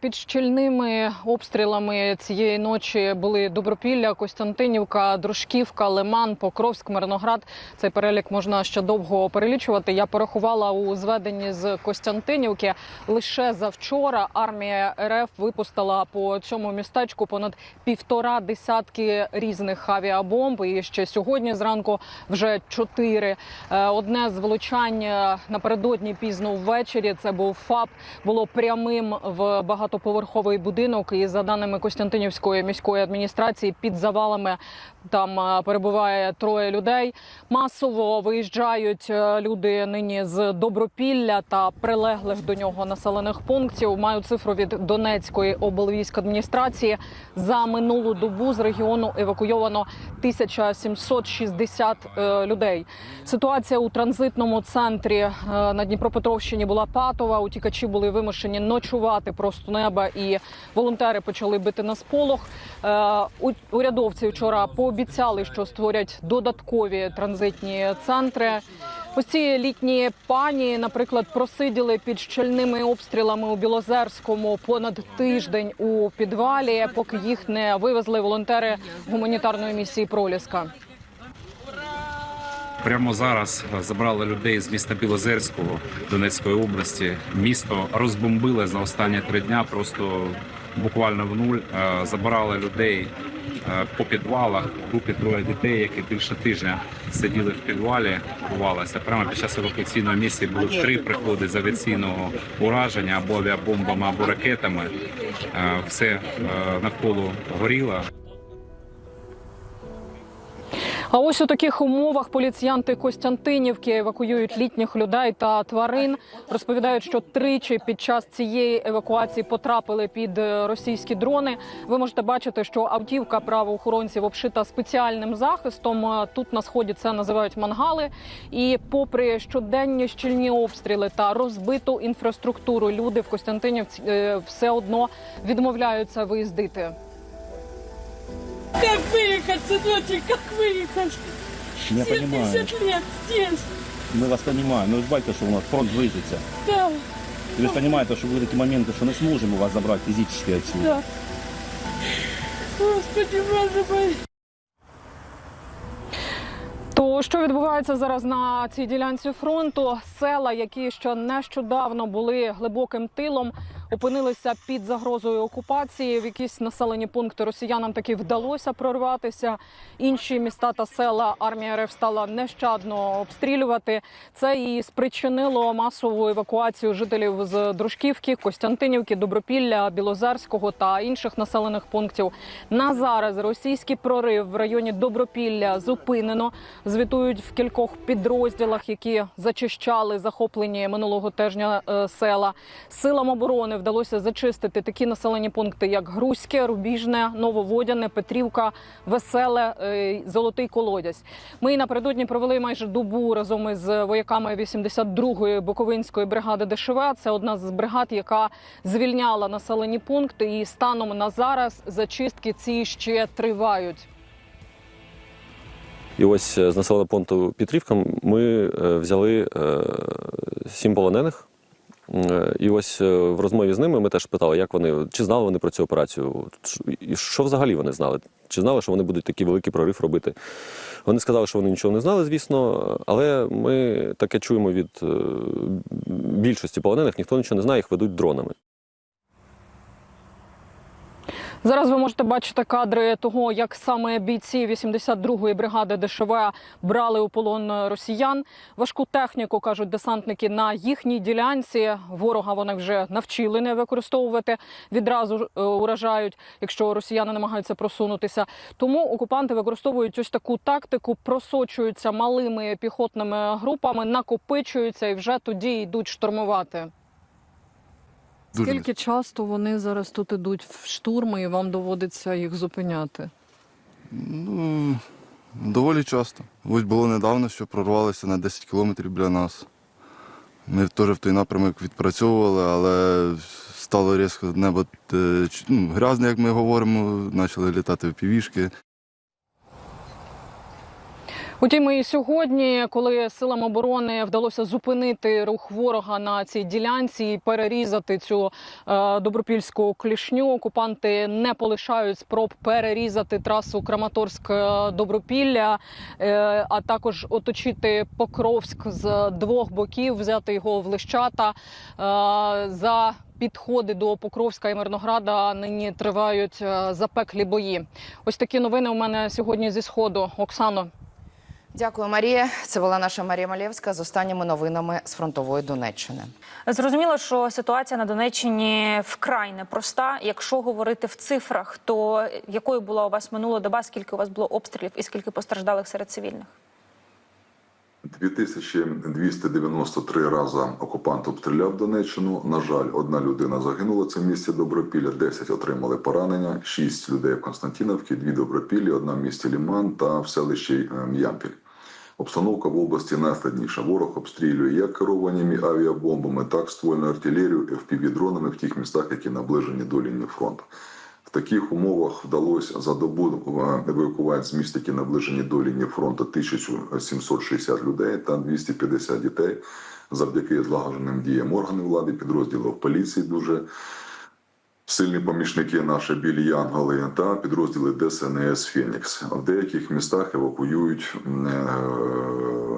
під щільними обстрілами цієї ночі були Добропілля, Костянтинівка, Дружківка, Лиман, Покровськ, Мирноград. Цей перелік можна ще довго перелічувати. Я порахувала у зведенні з Костянтинівки. Лише завчора армія РФ випустила по цьому містечку понад півтора десятки різних авіабомб. І ще сьогодні зранку вже чотири. Е, Одне з влучань е, напередодні пізно ввечері. Це був ФАП. Було прямим в багатоповерховий будинок. І за даними Костянтинівської міської адміністрації, під завалами там е, перебуває троє людей. Масово виїжджають е, люди нині з Добропілля та прилеглих до нього населених пунктів. Маю цифру від Донецької облвійськадміністрації. За минулу добу з регіону евакуйовано 1760 е, людей. Ситуація у транзитному центрі на Дніпропетровщині була патова. Утікачі були вимушені ночувати просто неба, і волонтери почали бити на сполох. Е, Урядовці вчора пообіцяли, що створять додаткові транзитні центри. Ось ці літні пані, наприклад, просиділи під щільними обстрілами у Білозерському понад тиждень у підвалі, поки їх не вивезли волонтери гуманітарної місії Проліска. Прямо зараз е, забрали людей з міста Білозерського Донецької області. Місто розбомбили за останні три дня. Просто буквально в нуль Е, забирали людей е, по підвалах. Групі троє дітей, які більше тижня сиділи в підвалі, ховалися. Прямо під час евакуаційної місії були три приходи з авіаційного ураження або авіабомбами, або ракетами. Все навколо горіло. А ось у таких умовах поліціянти Костянтинівки евакуюють літніх людей та тварин. Розповідають, що тричі під час цієї евакуації потрапили під е, російські дрони. Ви можете бачити, що автівка правоохоронців обшита спеціальним захистом. Е, Тут на сході це називають мангали. І попри щоденні щільні обстріли та розбиту інфраструктуру, люди в Костянтинівці е, все одно відмовляються виїздити. Как выехать, сыночек, как выехать? Я понимаю. 70 лет здесь, Ми вас розуміємо. Ну ви ж бачите, що у нас фронт близиться. да, І ви ж розумієте, що будуть такі моменти, що не зможемо вас забрати фізично відсюди. да. Господи, боже мой. То що відбувається зараз на цій ділянці фронту? Села, які ще нещодавно були глибоким тилом, опинилися під загрозою окупації. В якісь населені пункти росіянам таки вдалося прорватися. Інші міста та села армія РФ стала нещадно обстрілювати. Це і спричинило масову евакуацію жителів з Дружківки, Костянтинівки, Добропілля, Білозерського та інших населених пунктів. На зараз російський прорив в районі Добропілля зупинено. Звітують в кількох підрозділах, які зачищали захоплені минулого тижня е, села. Силам оборони вдалося зачистити такі населені пункти, як Грузьке, Рубіжне, Нововодяне, Петрівка, Веселе, е, Золотий Колодязь. Ми напередодні провели майже добу разом із вояками 82-ї Буковинської бригади ДШВ. Це одна з бригад, яка звільняла населені пункти. І станом на зараз зачистки ці ще тривають. І ось е, з населеного пункту Петрівка ми е, взяли сім полонених. Е, І ось е, в розмові з ними ми теж питали, як вони чи знали вони про цю операцію, і що взагалі вони знали? Чи знали, що вони будуть такий великий прорив робити? Вони сказали, що вони нічого не знали, звісно, але ми таке чуємо від е, більшості полонених, ніхто нічого не знає, їх ведуть дронами. Зараз ви можете бачити кадри того, як саме бійці 82-ї бригади ДШВ брали у полон росіян. Важку техніку кажуть десантники на їхній ділянці. Ворога вони вже навчили не використовувати. Відразу е, уражають, якщо росіяни намагаються просунутися. Тому окупанти використовують ось таку тактику, просочуються малими піхотними групами, накопичуються і вже тоді йдуть штурмувати. Дуже Скільки часто вони зараз тут ідуть в штурми, і вам доводиться їх зупиняти? Ну, доволі часто. Ось було недавно, що прорвалися на 10 кілометрів біля нас. Ми теж в той напрямок відпрацьовували, але стало різко небо е, ну, грязне, як ми говоримо, почали літати в півішки. Утім, і сьогодні, коли силам оборони вдалося зупинити рух ворога на цій ділянці і перерізати цю е, добропільську клішню, окупанти не полишають спроб перерізати трасу Краматорськ-Добропілля, е, а також оточити Покровськ з двох боків, взяти його в лищата. Е, за підходи до Покровська і Мирнограда нині тривають е, запеклі бої. Ось такі новини у мене сьогодні зі сходу. Оксано. Дякую, Марія. Це була наша Марія Малєвська з останніми новинами з фронтової Донеччини. Зрозуміло, що ситуація на Донеччині вкрай непроста. Якщо говорити в цифрах, то якою була у вас минула доба, скільки у вас було обстрілів і скільки постраждалих серед цивільних? 2293 рази окупант обстріляв Донеччину. На жаль, одна людина загинула. Це в місті Добропілля, 10 отримали поранення, 6 людей в Константиновці, 2 Добропіллі, одна в місті Ліман та в селищі е, М'ямпіль. Обстановка в області найскладніша. Ворог обстрілює як керованими авіабомбами, так ствольною артилерією, FPV-дронами в тих містах, які наближені до лінії фронту. В таких умовах вдалося за добу евакувати з міст, які наближені до лінії фронту 1760 людей та 250 дітей завдяки злагодженим діям органів влади, підрозділів поліції дуже сильні помічники наші білі Янголи та підрозділи ДСНС Фенікс. В деяких містах евакуюють е,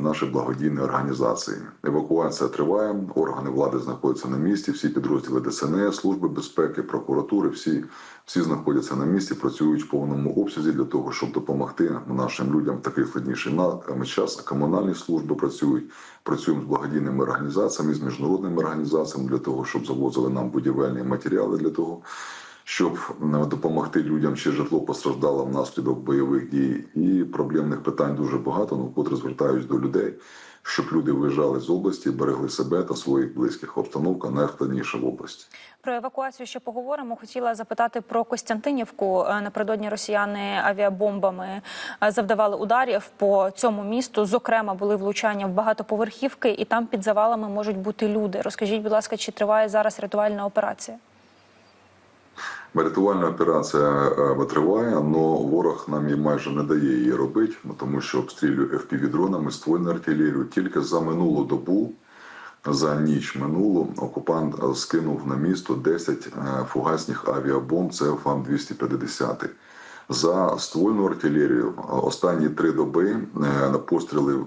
наші благодійні організації. Евакуація триває. Органи влади знаходяться на місці. Всі підрозділи ДСНС, служби безпеки, прокуратури. Всі всі знаходяться на місці, працюють в повному обсязі для того, щоб допомогти нашим людям в такий складніший на час. Комунальні служби працюють. Працюємо з благодійними організаціями, з міжнародними організаціями для того, щоб завозили нам будівельні матеріали для того, щоб допомогти людям, чи житло постраждало внаслідок бойових дій. І проблемних питань дуже багато. Ну, вкотре звертаюсь до людей, щоб люди виїжджали з області, берегли себе та своїх близьких. Обстановка найскладніша в області. Про евакуацію ще поговоримо. Хотіла запитати про Костянтинівку. Е, Напередодні росіяни авіабомбами е, завдавали ударів по цьому місту. Зокрема, були влучання в багатоповерхівки, і там під завалами можуть бути люди. Розкажіть, будь ласка, чи триває зараз рятувальна операція? Рятувальна операція е, триває, але ворог нам і майже не дає її робити, ну, тому що обстрілює FPV-дронами, ствольну артилерію. Тільки за минулу добу, за ніч минулу, окупант е, скинув на місто 10 е, фугасних авіабомб, це ФАМ-250. За ствольну артилерію останні три доби е, постріли е,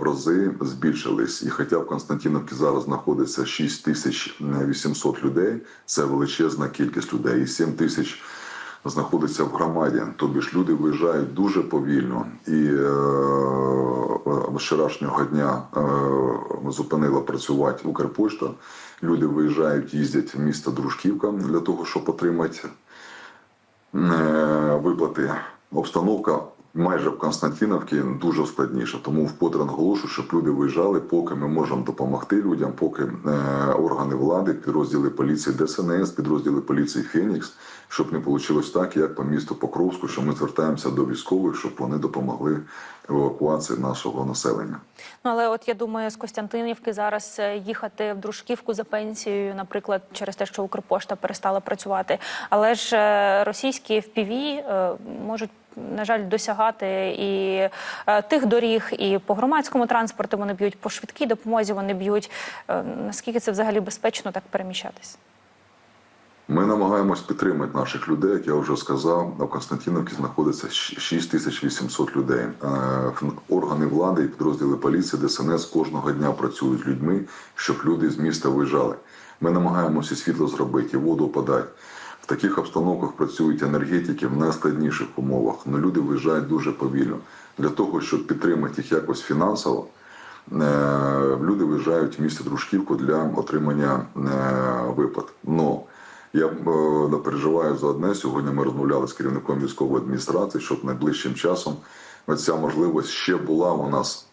в рази збільшились. І хоча в Константиновці зараз знаходиться 6800 людей, це величезна кількість людей, і 7 тисяч знаходиться в громаді. Тобі ж люди виїжджають дуже повільно. І е, вчорашнього дня е, зупинила працювати Укрпошта. Люди виїжджають, їздять в місто Дружківка для того, щоб отримати виплати. Обстановка майже в Константиновці дуже складніша. Тому вкотре наголошую, щоб люди виїжджали, поки ми можемо допомогти людям, поки е, органи влади, підрозділи поліції ДСНС, підрозділи поліції Фенікс, щоб не вийшло так, як по місту Покровську, що ми звертаємося до військових, щоб вони допомогли в евакуації нашого населення. Ну але от я думаю, з Костянтинівки зараз е, їхати в Дружківку за пенсією, наприклад, через те, що Укрпошта перестала працювати. Але ж е, російські FPV е, можуть. На жаль, досягати і е, тих доріг, і по громадському транспорту вони б'ють, по швидкій допомозі вони б'ють. Е, наскільки це взагалі безпечно так переміщатись? Ми намагаємось підтримати наших людей. Як я вже сказав, на Константиновці знаходиться 6800 людей. Е, Органи влади і підрозділи поліції ДСНС кожного дня працюють з людьми, щоб люди з міста виїжджали. Ми намагаємося світло зробити, воду подати. В таких обстановках працюють енергетики в найскладніших умовах, але люди виїжджають дуже повільно. Для того, щоб підтримати їх якось фінансово, е, люди виїжджають в місто Дружківку для отримання е, виплат. Но я е, переживаю за одне. Сьогодні ми розмовляли з керівником військової адміністрації, щоб найближчим часом ця можливість ще була у нас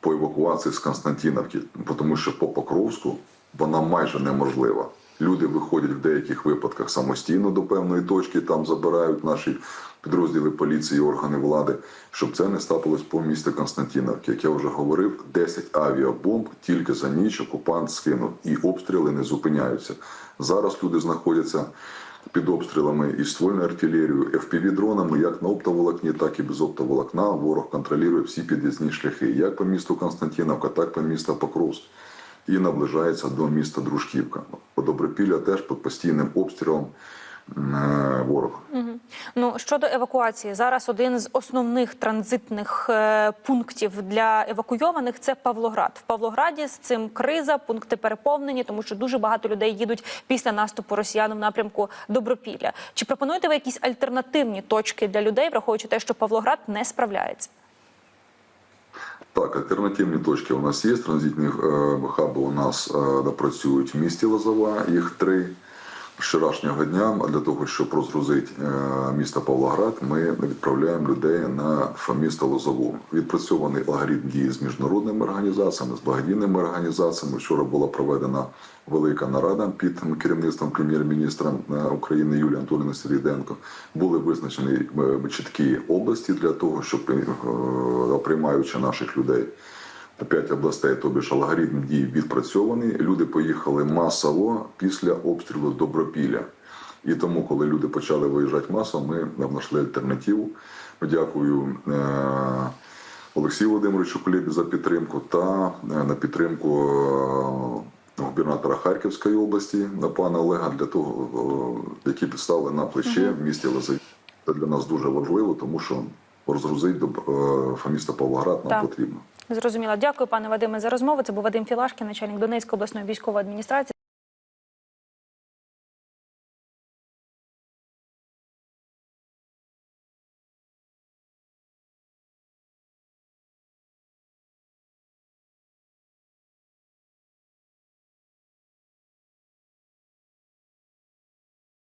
по евакуації з Константинівки, тому що по Покровську вона майже неможлива. Люди виходять в деяких випадках самостійно до певної точки, там забирають наші підрозділи поліції, і органи влади, щоб це не стапилось по місті Константиновки. Як я вже говорив, 10 авіабомб тільки за ніч окупант скинув, і обстріли не зупиняються. Зараз люди знаходяться під обстрілами і ствольною артилерією, FPV-дронами, як на оптоволокні, так і без оптоволокна. Ворог контролює всі під'їзні шляхи, як по місту Константиновка, так по місту Покровськ. І наближається до міста Дружківка. Добропілля теж під постійним обстрілом ворога. Ну щодо евакуації, зараз один з основних транзитних е, пунктів для евакуйованих це Павлоград. В Павлограді з цим криза, пункти переповнені, тому що дуже багато людей їдуть після наступу росіян в напрямку Добропілля. Чи пропонуєте ви якісь альтернативні точки для людей, враховуючи те, що Павлоград не справляється? Так, альтернативні точки у нас є. Транзитні е, хаби у нас е, працюють в місті Лозова, їх три. Вчорашнього дня для того, щоб розгрузити е, місто Павлоград, ми відправляємо людей на місто Лозову. Відпрацьований алгоритм дії з міжнародними організаціями, з благодійними організаціями. Вчора була проведена велика нарада під керівництвом прем'єр-міністра е, України Юлії Анатоліївни Середенко. Були визначені е, чіткі області для того, щоб приймаючи наших людей. П'ять областей, тобі ж алгоритм дій відпрацьований. Люди поїхали масово після обстрілу Добропілля. І тому, коли люди почали виїжджати масово, ми знайшли альтернативу. Дякую е- Олексію Володимировичу Кулебі за підтримку та е, на підтримку е, губернатора Харківської області на пана Олега для того, які підставили на плече в місті Лозові. Це для нас дуже важливо, тому що розгрузити до міста Павлоград нам Так. потрібно. Зрозуміло. Дякую, пане Вадиме, за розмову. Це був Вадим Філашкін, начальник Донецької обласної військової адміністрації.